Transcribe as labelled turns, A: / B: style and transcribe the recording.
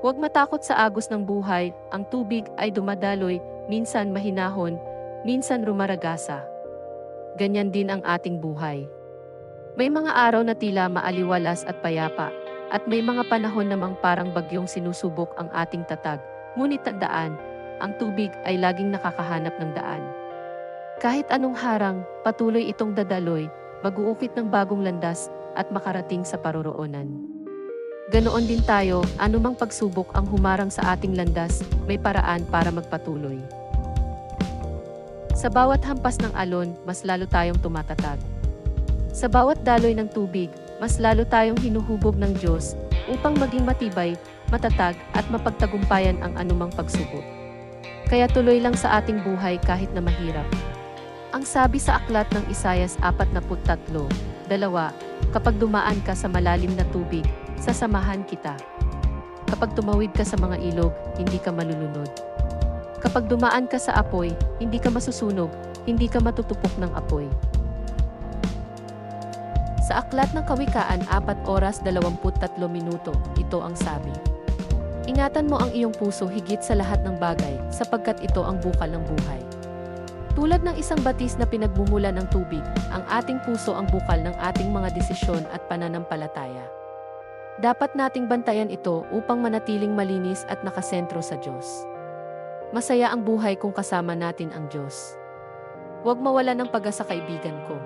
A: Huwag matakot sa agos ng buhay, ang tubig ay dumadaloy, minsan mahinahon, minsan rumaragasa. Ganyan din ang ating buhay. May mga araw na tila maaliwalas at payapa, at may mga panahon namang parang bagyong sinusubok ang ating tatag, ngunit tandaan, ang tubig ay laging nakakahanap ng daan. Kahit anong harang, patuloy itong dadaloy, mag-uukit ng bagong landas at makarating sa paroroonan. Ganoon din tayo, anumang pagsubok ang humarang sa ating landas, may paraan para magpatuloy. Sa bawat hampas ng alon, mas lalo tayong tumatatag. Sa bawat daloy ng tubig, mas lalo tayong hinuhubog ng Diyos upang maging matibay, matatag at mapagtagumpayan ang anumang pagsubok. Kaya tuloy lang sa ating buhay kahit na mahirap. Ang sabi sa aklat ng Isayas 43, dalawa, kapag dumaan ka sa malalim na tubig, sasamahan kita. Kapag tumawid ka sa mga ilog, hindi ka malulunod. Kapag dumaan ka sa apoy, hindi ka masusunog, hindi ka matutupok ng apoy. Sa aklat ng Kawikaan 4 oras 23 minuto, ito ang sabi. Ingatan mo ang iyong puso higit sa lahat ng bagay, sapagkat ito ang bukal ng buhay. Tulad ng isang batis na pinagmumula ng tubig, ang ating puso ang bukal ng ating mga desisyon at pananampalataya. Dapat nating bantayan ito upang manatiling malinis at nakasentro sa Diyos. Masaya ang buhay kung kasama natin ang Diyos. Huwag mawala ng pag-asa kaibigan ko.